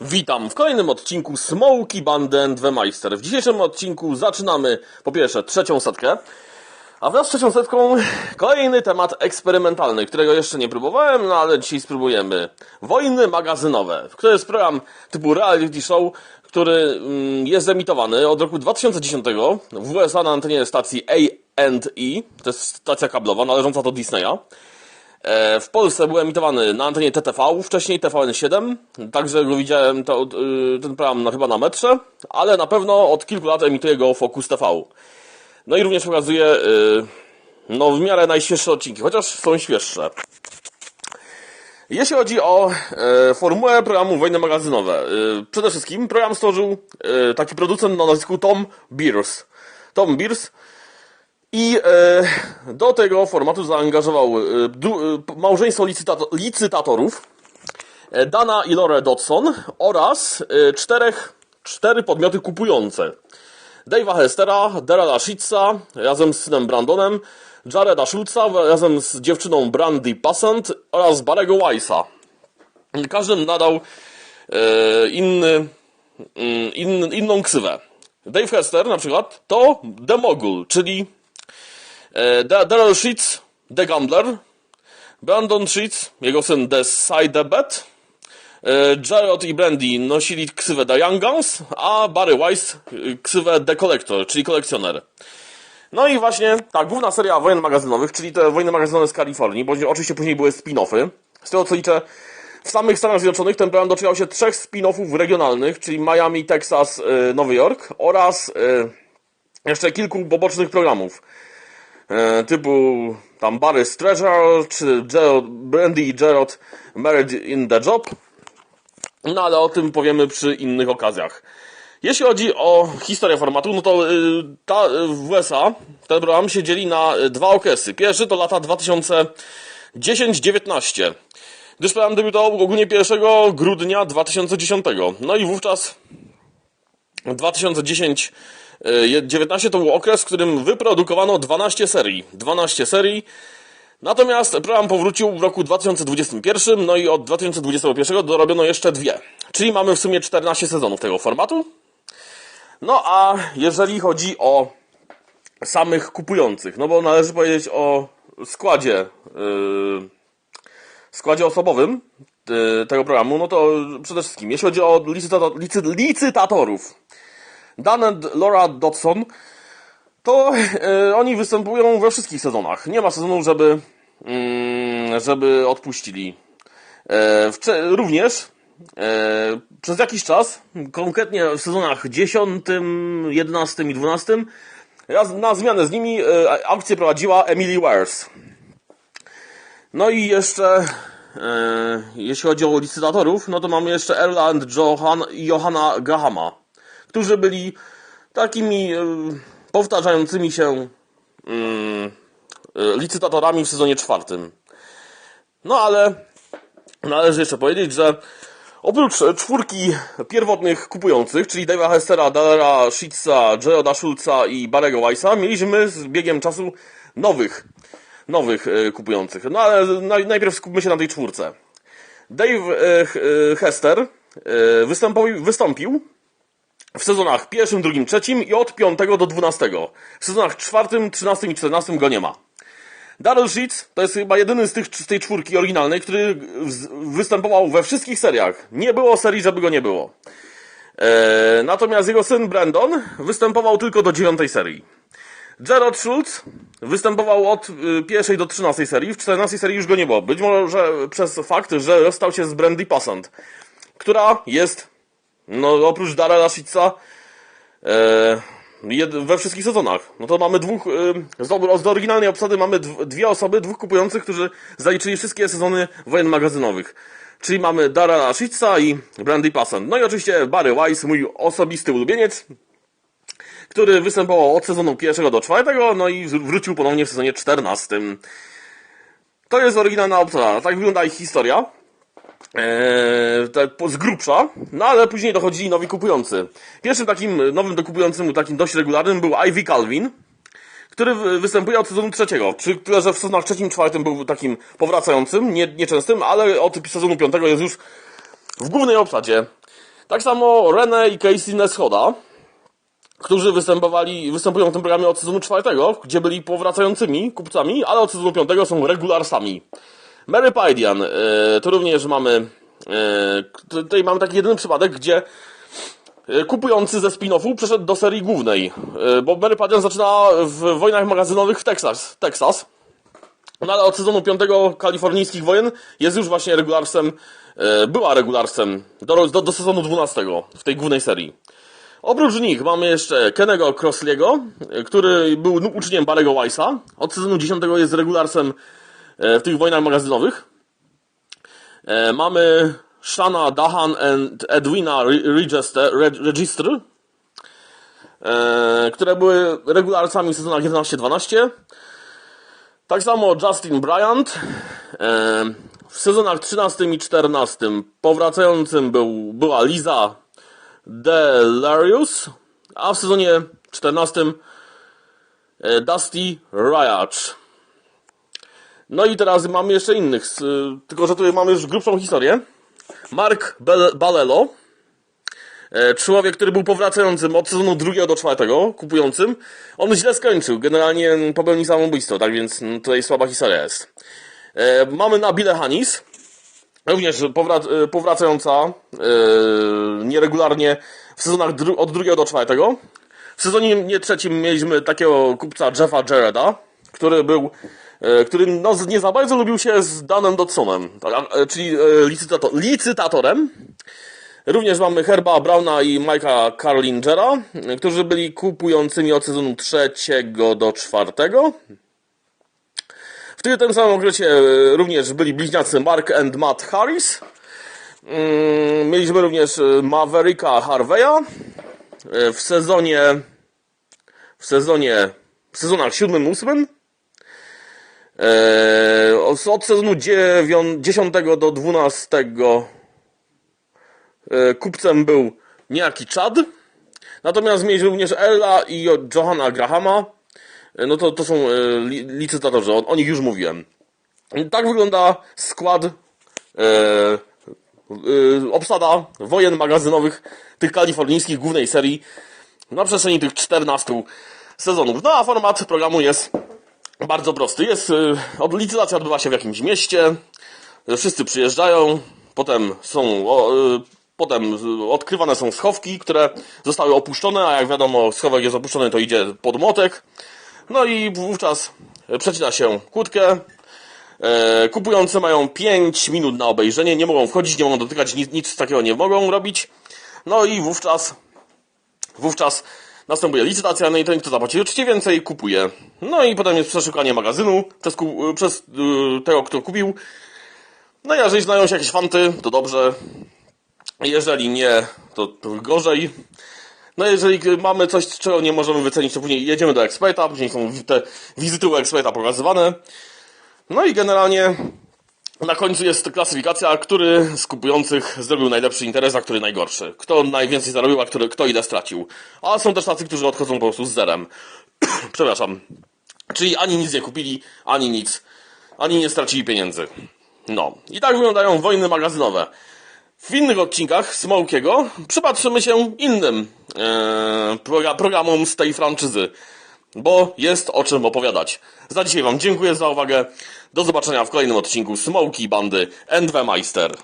Witam w kolejnym odcinku Smoky Banden Dwemeister. W dzisiejszym odcinku zaczynamy po pierwsze trzecią setkę, a wraz z trzecią setką kolejny temat eksperymentalny, którego jeszcze nie próbowałem, no ale dzisiaj spróbujemy. Wojny magazynowe, to jest program typu reality show, który mm, jest emitowany od roku 2010 w USA na antenie stacji A&E, to jest stacja kablowa należąca do Disneya. E, W Polsce był emitowany na antenie TTV, wcześniej TVN7, także go widziałem to, y, ten program na, chyba na metrze, ale na pewno od kilku lat emituje go Focus TV. No i również pokazuje y, no, w miarę najświeższe odcinki, chociaż są świeższe. Jeśli chodzi o e, formułę programu Wojny Magazynowe, przede wszystkim program stworzył taki producent na nazwisku Tom Beers. Tom Beers i e, do tego formatu zaangażował e, du, e, małżeństwo licytato, licytatorów e, Dana i Lore Dodson oraz e, czterech, cztery podmioty kupujące. Dave'a Hestera, Darrella Shitza razem z synem Brandonem, Jareda Schulza razem z dziewczyną Brandy Passant oraz Barego Weissa. Każdy nadał e, inny, mm, in, inną ksywę. Dave Hester na przykład to The Mogul, czyli Daryl Sheets, The Gambler, Brandon Sheets, jego syn The Sidebet, e, Jared i Brandy nosili ksywę The Young Guns, a Barry Weiss e, ksywę The Collector, czyli kolekcjoner. No i właśnie ta główna seria wojen magazynowych, czyli te wojny magazynowe z Kalifornii, bo oczywiście później były spin-offy. Z tego co liczę, w samych Stanach Zjednoczonych ten program doczekał się trzech spin-offów regionalnych, czyli Miami, Texas, e, Nowy Jork oraz e, jeszcze kilku pobocznych programów. E, typu tam Barry's Treasure, czy Gerald, Brandy i Gerald Married in the Job. No ale o tym powiemy przy innych okazjach. Jeśli chodzi o historię formatu, no to y, ta, y, w USA ten program się dzieli na y, dwa okresy. Pierwszy to lata 2010-19, gdyż program debiutował ogólnie 1 grudnia 2010. No i wówczas 2010 19 to był okres, w którym wyprodukowano 12 serii. 12 serii. Natomiast program powrócił w roku 2021, no i od 2021 dorobiono jeszcze dwie. Czyli mamy w sumie 14 sezonów tego formatu. No a jeżeli chodzi o samych kupujących, no bo należy powiedzieć o składzie, yy, składzie osobowym yy, tego programu, no to przede wszystkim, jeśli chodzi o licytato, licy, licytatorów, Dan and Laura Dodson, to yy, oni występują we wszystkich sezonach. Nie ma sezonu, żeby, yy, żeby odpuścili. E, wcze- również e, przez jakiś czas, konkretnie w sezonach 10, 11 i 12, raz na zmianę z nimi e, aukcję prowadziła Emily Wares. No i jeszcze, e, jeśli chodzi o licytatorów, no to mamy jeszcze Erla and Johan, Johanna Grahama, którzy byli takimi e, powtarzającymi się mm, e, licytatorami w sezonie czwartym. No ale należy jeszcze powiedzieć, że oprócz czwórki pierwotnych kupujących, czyli Dave'a Hestera, Dalera Schitza, Geralda Schulza i Barego Weissa, mieliśmy z biegiem czasu nowych, nowych e, kupujących. No ale naj, najpierw skupmy się na tej czwórce. Dave Hester wystąpił w sezonach pierwszym, drugim, trzecim i od 5 do 12. W sezonach czwartym, 13 i 14 go nie ma. Daryl Sheets to jest chyba jedyny z, tych, z tej czwórki oryginalnej, który występował we wszystkich seriach. Nie było serii, żeby go nie było. E, natomiast jego syn Brandon występował tylko do dziewiątej serii. Gerard Schultz występował od y, pierwszej do trzynastej serii, w czternastej serii już go nie było. Być może przez fakt, że rozstał się z Brandy Passant, która jest, no oprócz Darrella Sheetsa, e, we wszystkich sezonach. No to mamy dwóch, y, z, z oryginalnej obsady mamy dw, dwie osoby, dwóch kupujących, którzy zaliczyli wszystkie sezony wojen magazynowych. Czyli mamy Darrella Sheetsa i Brandy Passant. No i oczywiście Barry Weiss, mój osobisty ulubieniec, który występował od sezonu pierwszego do czwartego, no i wr- wrócił ponownie w sezonie czternastym. To jest oryginalna obsada. Tak wygląda ich historia. Eee, tak z grubsza, no ale później dochodzili nowi kupujący. Pierwszym takim nowym dokupującym, takim dość regularnym był Ivy Calvin, który wy- występuje od sezonu trzeciego, czyli tyle, że w sezonach trzecim, czwartym był takim powracającym, nie, nieczęstym, ale od sezonu piątego jest już w głównej obsadzie. Tak samo Rene i Casey Neschoda, którzy występowali, występują w tym programie od sezonu czwartego, gdzie byli powracającymi kupcami, ale od sezonu piątego są regularsami. Mary Paidian, e, to również mamy, e, tutaj mamy taki jedyny przypadek, gdzie e, kupujący ze spin-offu przeszedł do serii głównej, bo Mary Paidian zaczyna w wojnach magazynowych w Texas, Texas. No ale od sezonu piątego kalifornijskich wojen jest już właśnie regularsem, e, była regularsem do, do, do sezonu 12 w tej głównej serii. Oprócz nich mamy jeszcze Kennego Crossley'ego, który był uczniem Barego Weissa. Od sezonu 10 jest regularsem w tych wojnach magazynowych. E, Mamy Shana Dahan and Edwina Re- Register, Reg- Register e, które były regularsami w sezonach 11-12. Tak samo Justin Bryant. E, w sezonach 13 i 14 powracającym był, była Liza Delarius, a w sezonie 14 e, Dusty Ryach. No i teraz mamy jeszcze innych, s- tylko że tutaj mamy już grubszą historię. Mark Balelo, e, człowiek, który był powracającym od sezonu drugiego do czwartego, kupującym. On źle skończył, generalnie popełnił samobójstwo, tak więc mm, tutaj słaba historia jest. E, Mamy Nabilę Hanis, również powrac- e, powracająca nieregularnie w sezonach dru- od drugiego do czwartego. W sezonie nie trzecim mieliśmy takiego kupca Jeffa Jareda, który był, który no, nie za bardzo lubił się z Danem Dodsonem, tak, e, czyli e, licytato- licytatorem. Również mamy Herba Browna i Mike'a Carlingera, e, którzy byli kupującymi od sezonu trzeciego do czwartego. W tym, tym samym okresie e, również byli bliźniacy Mark and Matt Harris. Mm, Mieliśmy również e, Mavericka Harveya. E, W sezonie w sezonie w sezonach 7-8 e, od- sezonu 9, 10 do 12 e, kupcem był niejaki Chad. Natomiast mieliśmy również Ella i Johanna Grahama. E, No to, to są e, li, licytatorzy, o, o nich już mówiłem. Tak wygląda skład e, e, obsada wojen magazynowych tych kalifornijskich głównej serii na przestrzeni tych 14 sezonów. No a format programu jest bardzo prosty. Jest, y, licytacja odbywa się w jakimś mieście, wszyscy przyjeżdżają, potem są, o, y, potem odkrywane są schowki, które zostały opuszczone, a jak wiadomo schowek jest opuszczony, to idzie pod młotek. No i wówczas przecina się kłódkę, E, Kupujący mają 5 minut na obejrzenie, nie mogą wchodzić, nie mogą dotykać, nic, nic takiego nie mogą robić. No i wówczas, wówczas następuje licytacja, no i ten, kto zapłaci uczciwie więcej, kupuje. No i potem jest przeszukanie magazynu przez, przez y, tego, kto kupił. No i jeżeli znają się jakieś fanty, to dobrze. Jeżeli nie, to, to gorzej. No jeżeli mamy coś, czego nie możemy wycenić, to później jedziemy do eksperta, później są te wizyty u eksperta pokazywane. No i generalnie na końcu jest klasyfikacja, który z kupujących zrobił najlepszy interes, a który najgorszy. Kto najwięcej zarobił, a który, kto ile stracił. A są też tacy, którzy odchodzą po prostu z zerem. Przepraszam. Czyli ani nic nie kupili, ani nic, ani nie stracili pieniędzy. No. I tak wyglądają wojny magazynowe. W innych odcinkach Smokiego przypatrzymy się innym proga- programom z tej franczyzy, bo jest o czym opowiadać. Za dzisiaj Wam dziękuję za uwagę. Do zobaczenia w kolejnym odcinku Smoki Bandy NW Meister.